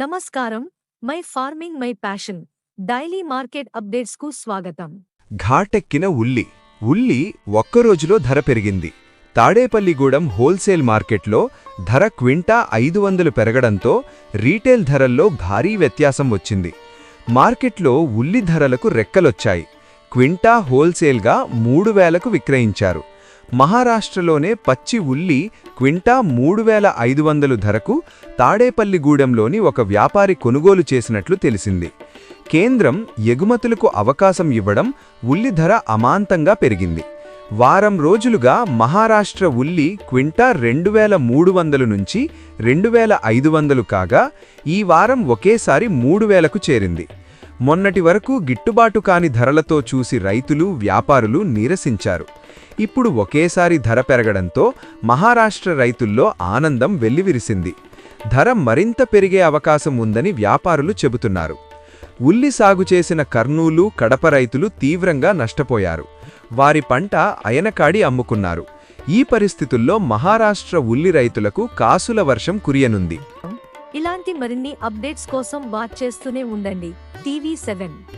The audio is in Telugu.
నమస్కారం. My farming my passion. Daily market అప్డేట్స్కు స్వాగతం. ఘాటెక్కిన ఉల్లి. ఉల్లి ఒక్కరోజులో ధర పెరిగింది. తాడేపల్లిగూడెం హోల్సేల్ మార్కెట్లో ధర క్వింటా ఐదు వందలు పెరగడంతో రీటైల్ ధరల్లో భారీ వ్యత్యాసం వచ్చింది. మార్కెట్లో ఉల్లి ధరలకు రెక్కలొచ్చాయి. క్వింటా హోల్సేల్గా మూడు వేలకు విక్రయించారు. మహారాష్ట్రలోనే పచ్చి ఉల్లి క్వింటా మూడు వేల ఐదు వందలు ధరకు తాడేపల్లిగూడెంలోని ఒక వ్యాపారి కొనుగోలు చేసినట్లు తెలిసింది. కేంద్రం ఎగుమతులకు అవకాశం ఇవ్వడం ఉల్లి ధర అమాంతంగా పెరిగింది. వారం రోజులుగా మహారాష్ట్ర ఉల్లి క్వింటా రెండు వేల మూడు వందలు నుంచి రెండు వేల ఐదు వందలు కాగా ఈ వారం ఒకేసారి మూడు వేలకు చేరింది. మొన్నటి వరకు గిట్టుబాటు కాని ధరలతో చూసి రైతులు వ్యాపారులు నీరసించారు. ఇప్పుడు ఒకేసారి ధర పెరగడంతో మహారాష్ట్ర రైతుల్లో ఆనందం వెల్లివిరిసింది. ధర మరింత పెరిగే అవకాశం ఉందని వ్యాపారులు చెబుతున్నారు. ఉల్లి సాగు చేసిన కర్నూలు కడప రైతులు తీవ్రంగా నష్టపోయారు. వారి పంట అయనకాడి అమ్ముకున్నారు. ఈ పరిస్థితుల్లో మహారాష్ట్ర ఉల్లి రైతులకు కాసుల వర్షం కురియనుంది. ఇలాంటి మరిన్ని అప్డేట్స్ కోసం వాచ్ చేస్తూనే ఉండండి. TV seven.